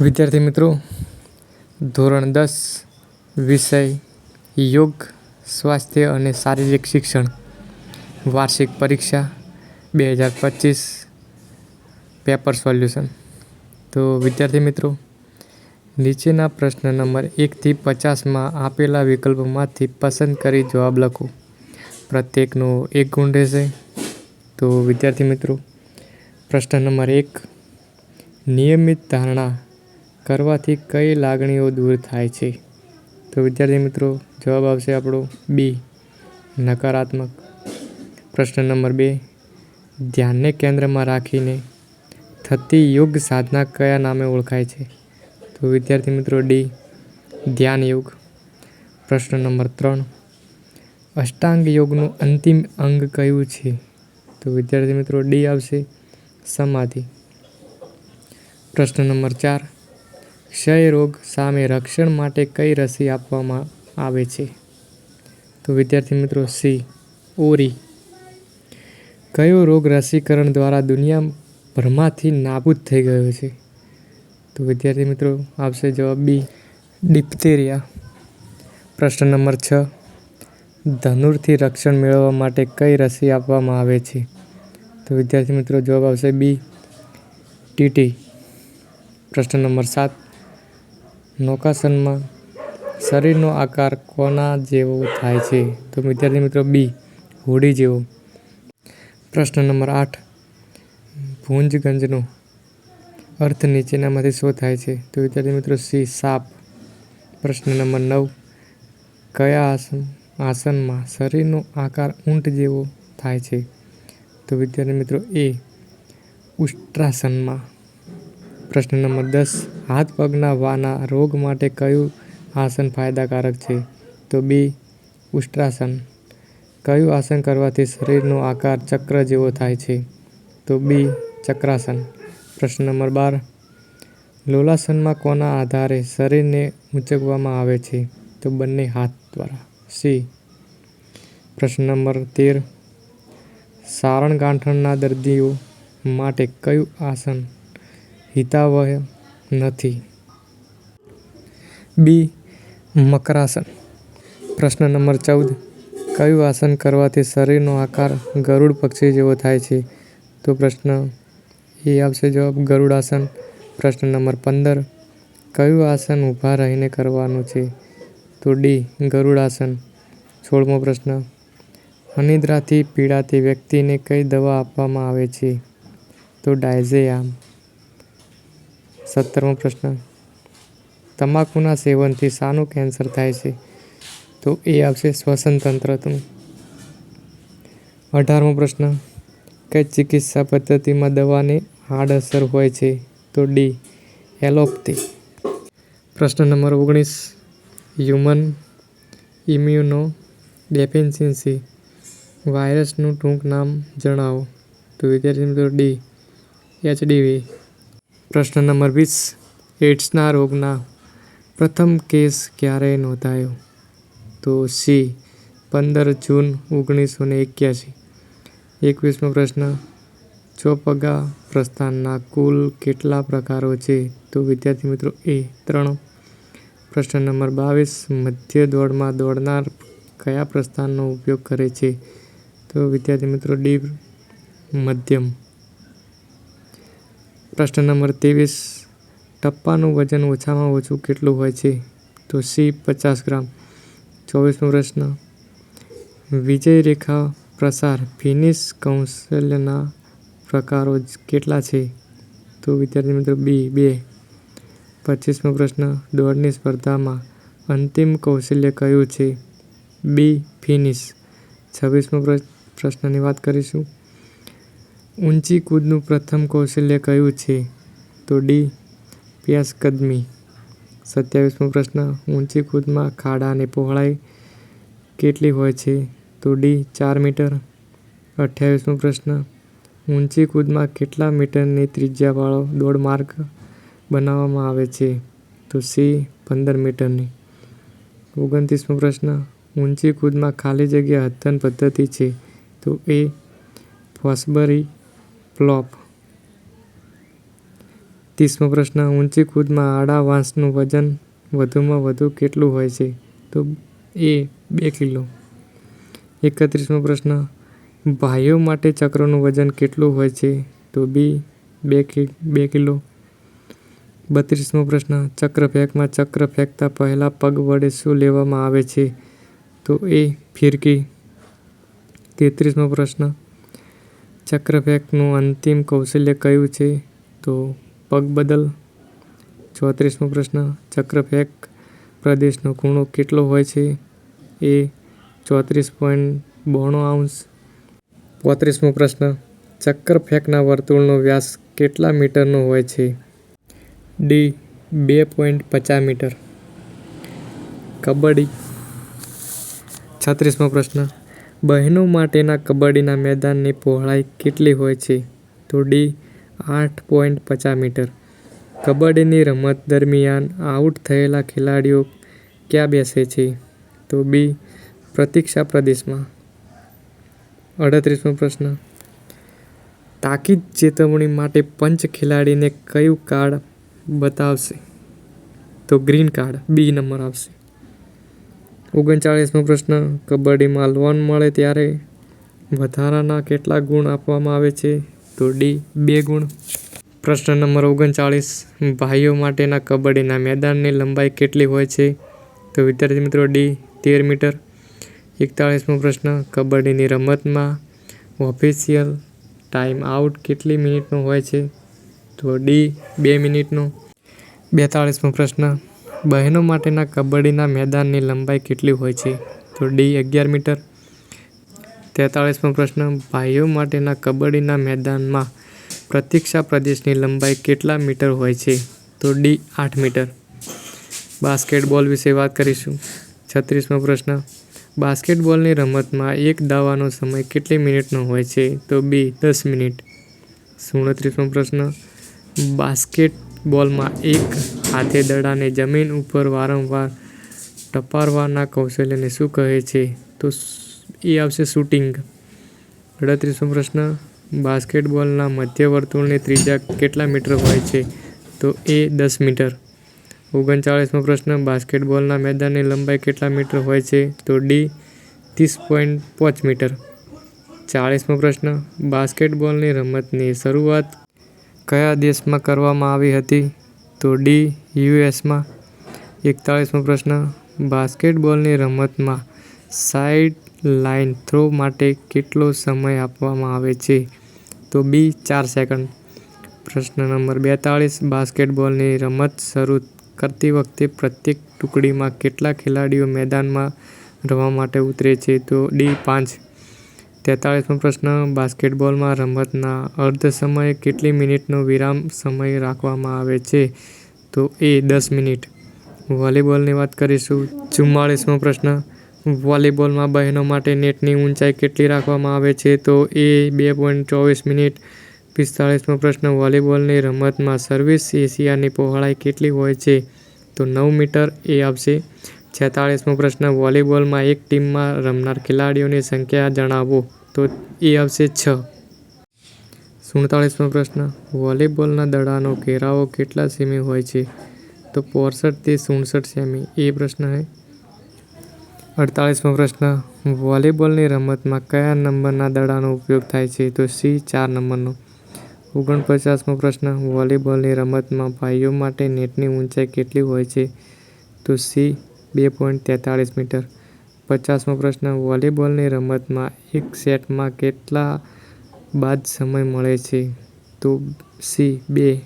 વિદ્યાર્થી મિત્રો, ધોરણ દસ, વિષય, યોગ, સ્વાસ્થ્ય અને શારીરિક શિક્ષણ. વાર્ષિક પરીક્ષા બે હજાર પચીસ, પેપર સોલ્યુશન. તો વિદ્યાર્થી મિત્રો, નીચેના પ્રશ્ન નંબર એકથી પચાસમાં આપેલા વિકલ્પોમાંથી પસંદ કરી જવાબ લખો. પ્રત્યેકનો એક ગુણ રહેશે. તો વિદ્યાર્થી મિત્રો, પ્રશ્ન નંબર એક, નિયમિત ધારણા કરવાથી કઈ લાગણીઓ દૂર થાય છે? તો વિદ્યાર્થી મિત્રો, જવાબ આવશે આપણો બી નકારાત્મક. પ્રશ્ન નંબર બે, ધ્યાનને કેન્દ્રમાં રાખીને થતી યોગ સાધના કયા નામે ઓળખાય છે? તો વિદ્યાર્થી મિત્રો ડી ધ્યાન યોગ. પ્રશ્ન નંબર ત્રણ, અષ્ટાંગ યોગનું અંતિમ અંગ કયું છે? તો વિદ્યાર્થી મિત્રો ડી આવશે સમાધિ. પ્રશ્ન નંબર ચાર ક્ષય રોગ સામે રક્ષણ માટે કઈ રસી આપવામાં આવે છે? તો વિદ્યાર્થી મિત્રો, સી, ઓરી. કયો રોગ રસીકરણ દ્વારા દુનિયાભરમાંથી નાબૂદ થઈ ગયો છે? તો વિદ્યાર્થી મિત્રો આવશે જવાબ બી, ડિપ્થેરિયા. પ્રશ્ન નંબર છ. ધનુરથી રક્ષણ મેળવવા માટે કઈ રસી આપવામાં આવે છે? તો વિદ્યાર્થી મિત્રો, જવાબ આવશે બી ટીટી પ્રશ્ન નંબર સાત. નૌકાસનમાં શરીરનો આકાર કોના જેવો થાય છે? તો વિદ્યાર્થી મિત્રો બી હોડી જેવો. પ્રશ્ન નંબર આઠ. ભુંજગંજનો અર્થ નીચેનામાંથી શું થાય છે? તો વિદ્યાર્થી મિત્રો સી, સાપ. પ્રશ્ન નંબર નવ. કયા આસન, આસનમાં શરીરનો આકાર ઊંટ જેવો થાય છે? તો વિદ્યાર્થી મિત્રો એ ઉષ્ટ્રાસનમાં. પ્રશ્ન નંબર દસ. હાથ પગના વાના રોગ માટે કયું આસન ફાયદાકારક છે? તો બી, ઉષ્ટ્રાસન. કયું આસન કરવાથી શરીરનો આકાર ચક્ર જેવો થાય છે? તો બી, ચક્રાસન. પ્રશ્ન નંબર બાર. લોલાસનમાં કોના આધારે શરીરને ઊંચકવામાં આવે છે? તો બંને હાથ દ્વારા. સી. પ્રશ્ન નંબર તેર. સારણ ગાંઠણના દર્દીઓ માટે કયું આસન હિતાવહ નથી. બી. મકરાસન. પ્રશ્ન નંબર ચૌદ. કયું આસન કરવાથી શરીરનો આકાર ગરુડ પક્ષી જેવો થાય છે? તો પ્રશ્ન એ આવશે જવાબ ગરુડાસન. પ્રશ્ન નંબર પંદર. કયું આસન ઊભા રહીને કરવાનું છે? તો ડી. ગરુડાસન. સોળમો પ્રશ્ન. અનિદ્રાથી પીડાતી વ્યક્તિને કઈ દવા આપવામાં આવે છે? તો ડાયઝેયામ સત્તરમો પ્રશ્ન. તમાકુના સેવનથી શાનું કેન્સર થાય છે? તો એ આવશે શ્વસન તંત્રનું અઢારમો પ્રશ્ન. કઈ ચિકિત્સા પદ્ધતિમાં દવાની અસર હોય છે? તો ડી, એલોપથી. પ્રશ્ન નંબર ઓગણીસ. હ્યુમન ઇમ્યુનો ડેફિશિયન્સી વાયરસનું ટૂંક નામ જણાવો. તો વિદ્યાર્થી મિત્રો ડી, એચડીવી. પ્રશ્ન નંબર વીસ. એડ્સના રોગના પ્રથમ કેસ ક્યારે નોંધાયો? તો સી, પંદર જૂન ઓગણીસો ને એક્યાસી એકવીસમો પ્રશ્ન. ચોપગા પ્રસ્થાનના કુલ કેટલા પ્રકારો છે? તો વિદ્યાર્થી મિત્રો, એ ત્રણ. પ્રશ્ન નંબર બાવીસ. મધ્ય દોડમાં દોડનાર કયા પ્રસ્થાનનો ઉપયોગ કરે છે? તો વિદ્યાર્થી મિત્રો, ડી, મધ્યમ. પ્રશ્ન નંબર ત્રેવીસ, ટપ્પાનું વજન ઓછામાં ઓછું કેટલું હોય છે? તો સી, પચાસ ગ્રામ. ચોવીસમો પ્રશ્ન. વિજય રેખા પ્રસાર ફિનિશ કૌશલ્યના પ્રકારો કેટલા છે? તો વિદ્યાર્થી મિત્રો બી, બે. પચીસમો પ્રશ્ન. દોડની સ્પર્ધામાં અંતિમ કૌશલ્ય કયું છે? બી, ફિનિશ. છવ્વીસમો પ્રશ્નની વાત કરીશું. ઊંચી કૂદનું પ્રથમ કૌશલ્ય કયું છે? તો ડી, પ્યાસકદમી. સત્યાવીસમો પ્રશ્ન, ઊંચી કૂદમાં ખાડાની પહોળાઈ કેટલી હોય છે? તો ડી, ચાર મીટર. અઠ્યાવીસમો પ્રશ્ન, ઊંચી કૂદમાં કેટલા મીટરની ત્રિજ્યાવાળો દોડ માર્ગ બનાવવામાં આવે છે? તો સી, પંદર મીટરની. ઓગણત્રીસમો પ્રશ્ન, ઊંચી કૂદમાં ખાલી જગ્યા અદ્યતન પદ્ધતિ છે? તો એ, ફોસ્બરી પ્લોપ. ત્રીસમો પ્રશ્ન, ઊંચી કૂદમાં આડા વાંસનું વજન વધુમાં વધુ કેટલું હોય છે? તો એ બે કિલો. એકત્રીસમો પ્રશ્ન, ભાઈઓ માટે ચક્રનું વજન કેટલું હોય છે? તો બી બે બે કિલો. બત્રીસમો પ્રશ્ન ચક્ર ફેંકમાં ચક્ર ફેંકતા પહેલાં પગ વડે શું લેવામાં આવે છે? તો એ ફિરકી. તેત્રીસમો પ્રશ્ન ચક્ર ફેંકનું અંતિમ કૌશલ્ય કયું છે? તો પગ બદલ ચોત્રીસમો પ્રશ્ન ચક્ર ફેંક પ્રદેશનો ખૂણો કેટલો હોય છે? એ ચોત્રીસ પોઈન્ટ બોણો આઉન્સ. પોત્રીસમો પ્રશ્ન ચક્કર ફેંકના વર્તુળનો વ્યાસ કેટલા મીટરનો હોય છે? ડી, બે પોઈન્ટ પચાસ મીટર. કબડ્ડી. છત્રીસમો પ્રશ્ન બહેનો માટેના કબડ્ડીના મેદાનની પહોળાઈ કેટલી હોય છે? તો ડી આઠ પોઈન્ટ પચાસ મીટર. કબડ્ડીની રમત દરમિયાન આઉટ થયેલા ખેલાડીઓ ક્યાં બેસે છે? તો બી પ્રતીક્ષા પ્રદેશમાં. અડત્રીસમો પ્રશ્ન. તાકીદ ચેતવણી માટે પંચ ખેલાડીને કયું કાર્ડ બતાવશે? તો ગ્રીન કાર્ડ બી નંબર આવશે. ઓગણચાળીસમો પ્રશ્ન. કબડ્ડીમાં લોન મળે ત્યારે વધારાના કેટલા ગુણ આપવામાં આવે છે? તો ડી, બે ગુણ. પ્રશ્ન નંબર ઓગણચાળીસ. ભાઈઓ માટેના કબડ્ડીના મેદાનની લંબાઈ કેટલી હોય છે? તો વિદ્યાર્થી મિત્રો, ડી, તેર મીટર. એકતાળીસમો પ્રશ્ન. કબડ્ડીની રમતમાં ઓફિશિયલ ટાઈમ આઉટ કેટલી મિનિટનો હોય છે? તો ડી, બે મિનિટનો. બેતાળીસમો પ્રશ્ન. બહેનો માટેના કબડ્ડીના મેદાનની લંબાઈ કેટલી હોય છે? તો ડી અગિયાર મીટર. તેતાળીસમો પ્રશ્ન. ભાઈઓ માટેના કબડ્ડીના મેદાનમાં પ્રતીક્ષા પ્રદેશની લંબાઈ કેટલા મીટર હોય છે? તો ડી આઠ મીટર. બાસ્કેટબોલ વિશે વાત કરીશું. છત્રીસમો પ્રશ્ન. બાસ્કેટબોલની રમતમાં એક દાવાનો સમય કેટલી મિનિટનો હોય છે? તો બી દસ મિનિટ. સુડત્રીસમો પ્રશ્ન. બાસ્કેટબોલમાં એક હાથે દડાને જમીન ઉપર વારંવાર ટપારવાના કૌશલ્યને શું કહે છે? તો એ આવશે શૂટિંગ. અડત્રીસમો પ્રશ્ન, બાસ્કેટબોલના મધ્ય વર્તુળની ત્રીજા કેટલા મીટર હોય છે? તો એ દસ મીટર. ઓગણચાળીસમો પ્રશ્ન, બાસ્કેટબોલના મેદાનની લંબાઈ કેટલા મીટર હોય છે? તો ડી, ત્રીસ પોઈન્ટ પાંચ મીટર. ચાળીસમો પ્રશ્ન, બાસ્કેટબોલની રમતની શરૂઆત કયા દેશમાં કરવામાં આવી હતી? તો ડી યુએસમાં એકતાળીસમો પ્રશ્ન. બાસ્કેટબોલની રમતમાં સાઇડ લાઇન થ્રો માટે કેટલો સમય આપવામાં આવે છે? તો બી, ચાર સેકન્ડ. પ્રશ્ન નંબર બેતાળીસ. બાસ્કેટબોલની રમત શરૂ કરતી વખતે પ્રત્યેક ટુકડીમાં કેટલા ખેલાડીઓ મેદાનમાં રમવા માટે ઉતરે છે? તો ડી, પાંચ. તેતાળીસમો પ્રશ્ન. બાસ્કેટબોલમાં રમતના અર્ધ સમયે કેટલી મિનિટનો વિરામ સમય રાખવામાં આવે છે? તો એ દસ મિનિટ. વોલીબોલની વાત કરીશું. ચુમ્માળીસમો પ્રશ્ન. વોલીબોલમાં બહેનો માટે નેટની ઊંચાઈ કેટલી રાખવામાં આવે છે? તો એ બે પોઈન્ટ ચોવીસ મિનિટ. પિસ્તાળીસમો પ્રશ્ન. વોલીબોલની રમતમાં સર્વિસ એશિયાની પહોળાઈ કેટલી હોય છે? તો નવ મીટર એ આવશે છેતાળીસમો પ્રશ્ન, વોલીબોલમાં એક ટીમમાં રમનાર ખેલાડીઓની સંખ્યા જણાવો. તો એ આવશે છ. સુડતાળીસમો પ્રશ્ન, વોલીબોલના દડાનો ઘેરાવો કેટલા સેમી હોય છે? તો પોસઠથી સુડસઠ સેમી, એ પ્રશ્ન છે અડતાળીસમો પ્રશ્ન, વોલીબોલની રમતમાં કયા નંબરના દડાનો ઉપયોગ થાય છે? તો સી, ચાર નંબરનો. ઓગણપચાસમો પ્રશ્ન, વોલીબોલની રમતમાં ભાઈઓ માટે નેટની ઊંચાઈ કેટલી હોય છે? તો સી બે પોઈન્ટ તેતાળીસ મીટર. પચાસમો પ્રશ્ન, વોલીબોલની રમતમાં એક સેટમાં કેટલા બાદ સમય મળે છે? તો સી, બે.